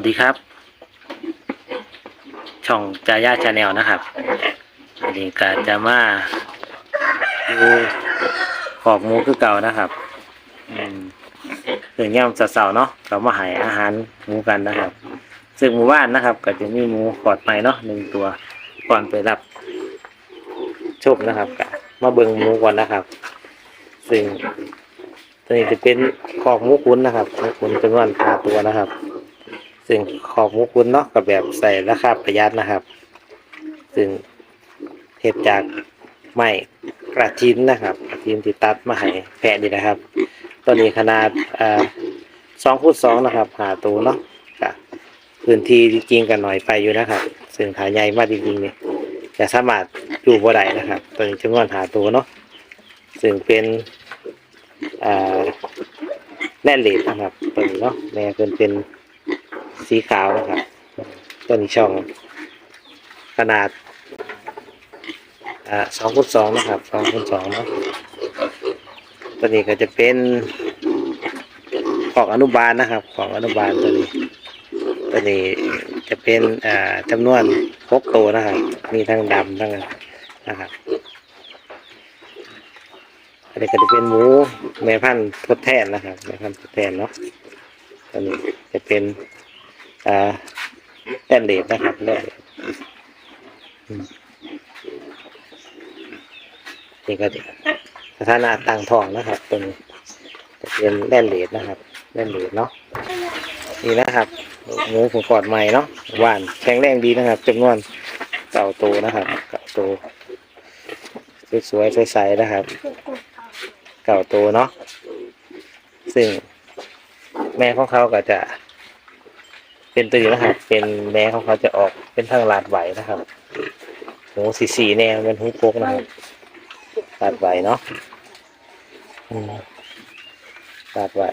วัสดีครับ ช่องจายาชาแนลนะครับวันนี้ก็จะมาดูขอบมูคือเก่านะครับอืมถึงย่ำเสาร์ๆเนาะเรามาใหายอาหารหมูกันนะครับ ซึ่งหมู่บ้านนะครับ ก็จะมีหมูปลอดใหม่เนาะหนึ่งตัวก่อนไปรับชมนะครับก็มาเบิ่งหมูก่อนนะครับ ซึ่งตัวนี้จะเป็นขอบหมูคุ้นนะครับหมูคุ้นจำนวนห้าตัวนะครับ ซึ่งขอบหมูคุ้นเนาะกับแบบใส่ราคาประหยัดนะครับ ซึ่งเห็ดจากไม้กระทินนะครับกระทินที่ตัดมาให้แพะนี่นะครับ ตัวนี้ขนาดสองคูณสองนะครับ หาตัวเนาะก็พื้นที่จริงๆกันหน่อยไปอยู่นะครับ ซึ่งขาใหญ่มากจริงๆนี่จะสามารถอยู่บ่ได้นะครับ ตัวนี้จำนวนหาตัวเนาะซึ่งเป็นแร่เหล็กนะครับตัวนี้เนาะแม่เป็นเป็น สีขาวนะครับตัวนี้ช่อง ขนาดสองคูณสองนะครับสองคูณสองเนาะตัวนี้ก็จะเป็นของอนุบาลนะครับ ของอนุบาลตัวนี้ ตัวนี้จะเป็นอ่าจำนวนหกตัวนะครับ มีทั้งดำทั้งนะครับอันนี้ก็จะเป็นหมูแม่พันธุ์ทดแทนนะครับแม่พันธุ์ทดแทนเนาะตัวนี้จะเป็น อ่าแต้นเลดนะครับแต้นเลดนี่ก็จะสถานะต่างทองนะครับตัวนี้จะเป็นแล่นเหลดนะครับแล่นเหลดเนาะนี่นะครับหมูผมกอดใหม่เนาะหวานแข็งแรงดีนะครับจำนวนเก่าโตนะครับ เก่าโตสวยๆใสๆนะครับ เก่าโตเนาะซึ่งแม่ของเขาก็จะ เป็นตัวนี้นะครับ เป็นแม่ของเขาจะออกเป็นทางลาดไหวนะครับหมูสีสีแนวเป็นหูโปกนะครับตัดไว้เนาะอืมตัดไว้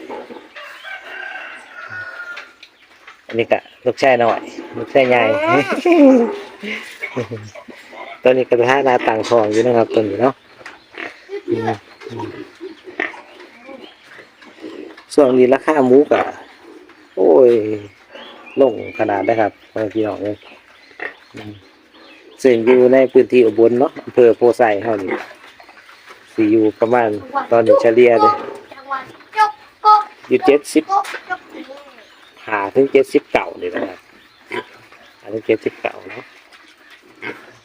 อันนี้ก็ลูกแชายหน่อยลูกแชายใหญ่ตัวนี้ก็จะให้นาต่างทองอยู่นะครับตัวนี้เนาะส่วนนี้ราคาหมูกะโอ้ย ลงขนาดได้ครับพี่น้องเลยซึ่งอยู่ในพื้นที่อุบลเนาะอำเภอโพไซเท่านี้สีอยู่ประมาณตอนนี้เฉลี่ยเลยอยู่เจ็ดสิบหาถึงเจ็ดสิบเก่าเลยนะครับหาถึงเจ็ดสิบเก่าเนาะ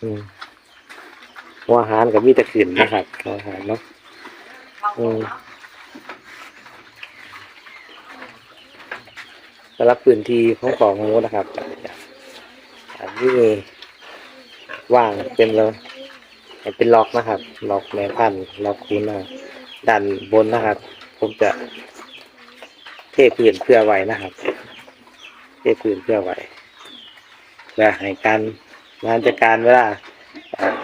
อืมหัวอาหารกับมีตะขึ้นนะครับหัวอาหารเนาะอืมสำหรับพื้นที่ของของหมูนะครับอันนี้ว่างเป็นเลยเป็นล็อกนะครับ ล็อกแม่พันธุ์ล็อกคูณนะครับด้านบนนะครับ ผมจะเทพื้นเพื่อไว้นะครับ เทพื้นเพื่อไว้เพื่อให้การงานจัดการเวลา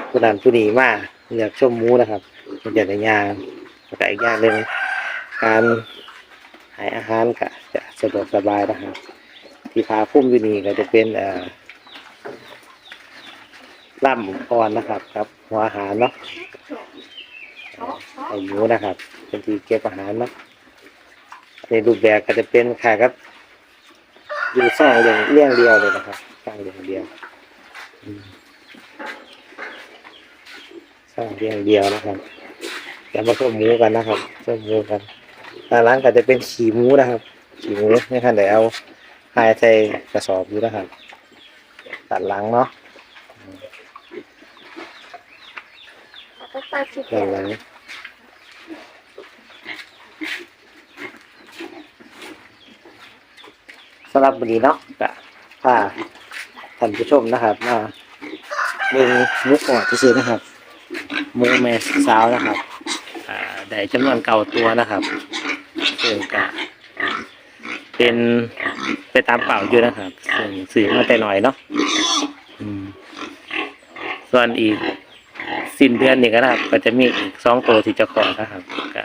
ผู้นั้นผู้นี้มาเลือกชมมูนะครับ มันจะได้ยางแต่อีกอย่างหนึ่งการให้อาหารก็จะ สะดวกสบายนะครับ ที่พาพุ่มอยู่นี่ก็จะเป็นเอ่อล่ำอ่อนนะครับ ครับ หัวอาหารเนาะไอหมูนะครับ เป็นที่เก็บอาหารเนาะในรูปแบบก็จะเป็นขายครับอยู่สองเรียงเรียงเดียวเลยนะครับสร้างเรียงเดียวสร้างเรียงเดียวนะครับเดี๋ยวมาชมหมูกันนะครับชมหมูกันทางร้านก็จะเป็นขี่หมูนะครับ ขี่หมูในขั้นเดี๋ยวเอาหายใส่กระสอบอยู่นะครับตัดหลังเนาะด้านหลังสำหรับวันนี้เนาะก็พาท่านผู้ชมนะครับมาเบิ่งมุกก่อนที่ซื้อนะครับมูแม่สาวนะครับอ่าได้จำนวนเก่าตัวนะครับซึ่งก็ เป็นไปตามเป่าอยู่นะครับซึ่งสื่อมาแต่หน่อยเนาะส่วนอีกสิ้นเดือนนี้ก็นะครับ ก็จะมีอีกสองตัวที่จะขอนะครับก็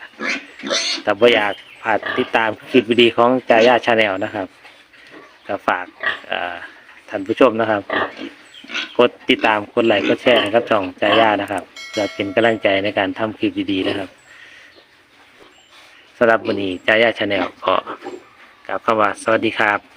แต่ว่าอยากผ่านติดตามคลิปวิดีของจายาชาแนลนะครับก็ฝากท่านผู้ชมนะครับ กดติดตามกดไลค์กดแชร์นะครับช่องจายานะครับ จะเป็นกำลังใจในการทำคลิปดีๆนะครับสำหรับวันนี้จายาชาแนลก็ กล่าวคำว่าสวัสดีครับ